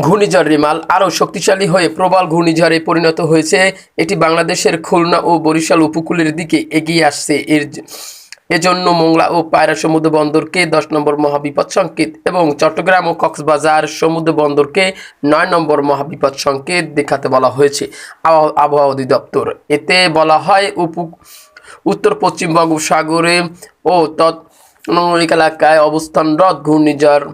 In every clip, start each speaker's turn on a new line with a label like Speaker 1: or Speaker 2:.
Speaker 1: ঘূর্ণিঝড় রিমাল আরও শক্তিশালী হয়ে প্রবল ঘূর্ণিঝড়ে পরিণত হয়েছে। এটি বাংলাদেশের খুলনা ও বরিশাল উপকূলের দিকে এগিয়ে আসছে। এর এজন্য মোংলা ও পায়রা সমুদ্র বন্দরকে দশ নম্বর মহাবিপদ সংকেত এবং চট্টগ্রাম ও কক্সবাজার সমুদ্র বন্দরকে নয় নম্বর মহাবিপদ সংকেত দেখাতে বলা হয়েছে। আবহাওয়া- অধিদপ্তর। এতে বলা হয় উপ উত্তর পশ্চিম বঙ্গোপসাগরে ও তৎ এলাকায় অবস্থানরত ঘূর্ণিঝড়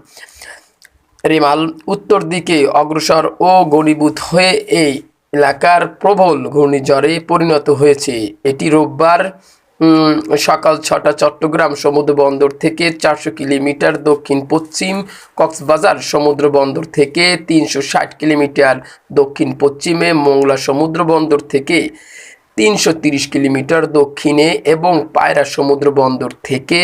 Speaker 1: রিমাল উত্তর দিকে অগ্রসর ও গণীভূত হয়ে এই এলাকার প্রবল ঘূর্ণিঝড়ে পরিণত হয়েছে। এটি রোববার সকাল ছটা চট্টগ্রাম সমুদ্র বন্দর থেকে চারশো কিলোমিটার দক্ষিণ পশ্চিম, কক্সবাজার সমুদ্র বন্দর থেকে তিনশো ষাট কিলোমিটার দক্ষিণ পশ্চিমে, মোংলা সমুদ্র বন্দর থেকে তিনশো তিরিশ কিলোমিটার দক্ষিণে এবং পায়রা সমুদ্র বন্দর থেকে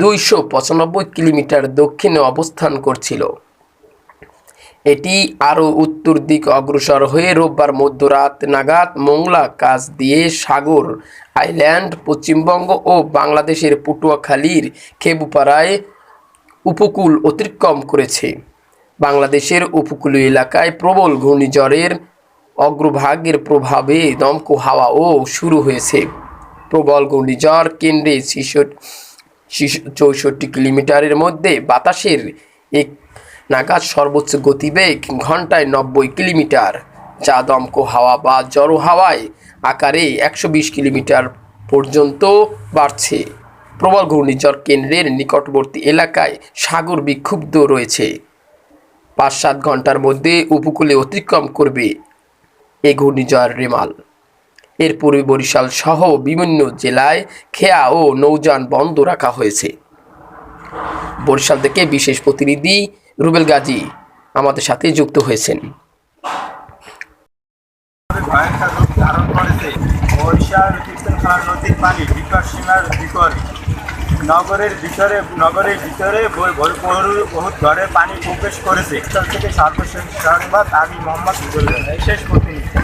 Speaker 1: দুইশো পঁচানব্বই কিলোমিটার দক্ষিণে অবস্থান করছিল। এটি আরও উত্তর দিক অগ্রসর হয়ে রোববার মধ্যরাত নাগাদ মোংলা কাজ দিয়ে সাগর আইল্যান্ড, পশ্চিমবঙ্গ ও বাংলাদেশের পটুয়াখালীর খেবুপাড়ায় উপকূল অতিক্রম করেছে। বাংলাদেশের উপকূলীয় এলাকায় প্রবল ঘূর্ণিঝড়ের অগ্রভাগের প্রভাবে দমকো হাওয়াও শুরু হয়েছে। প্রবল ঘূর্ণিঝড় কেন্দ্রে চৌষট্টি কিলোমিটারের মধ্যে বাতাসের এক নাগাদ সর্বোচ্চ গতিবেগ ঘন্টায় নব্বই কিলোমিটার। যা দমক হাওয়া বা জড়ো হাওয়ায় আকারে একশো বিশ কিলোমিটার পর্যন্ত বাড়ছে। প্রবল ঘূর্ণিঝড় কেন্দ্রের নিকটবর্তী এলাকায় সাগর বিক্ষুব্ধ রয়েছে। পাঁচ সাত ঘণ্টার মধ্যে উপকূলে অতিক্রম করবে এ ঘূর্ণিঝড় রেমাল। এর পূর্বে বরিশাল সহ বিভিন্ন জেলায় খেয়া ও নৌযান বন্ধ রাখা হয়েছে। বরিশাল থেকে বিশেষ প্রতিনিধি রুবেল গাজী আমাদের সাথে যুক্ত হয়েছেন।
Speaker 2: নগরের ভিতরে নগরের ভিতরে বহুত ঘরে পানি প্রবেশ করেছে। থেকে সর্বশেষ সংবাদ আমি মোহাম্মদ শেষ প্রতিনিধি।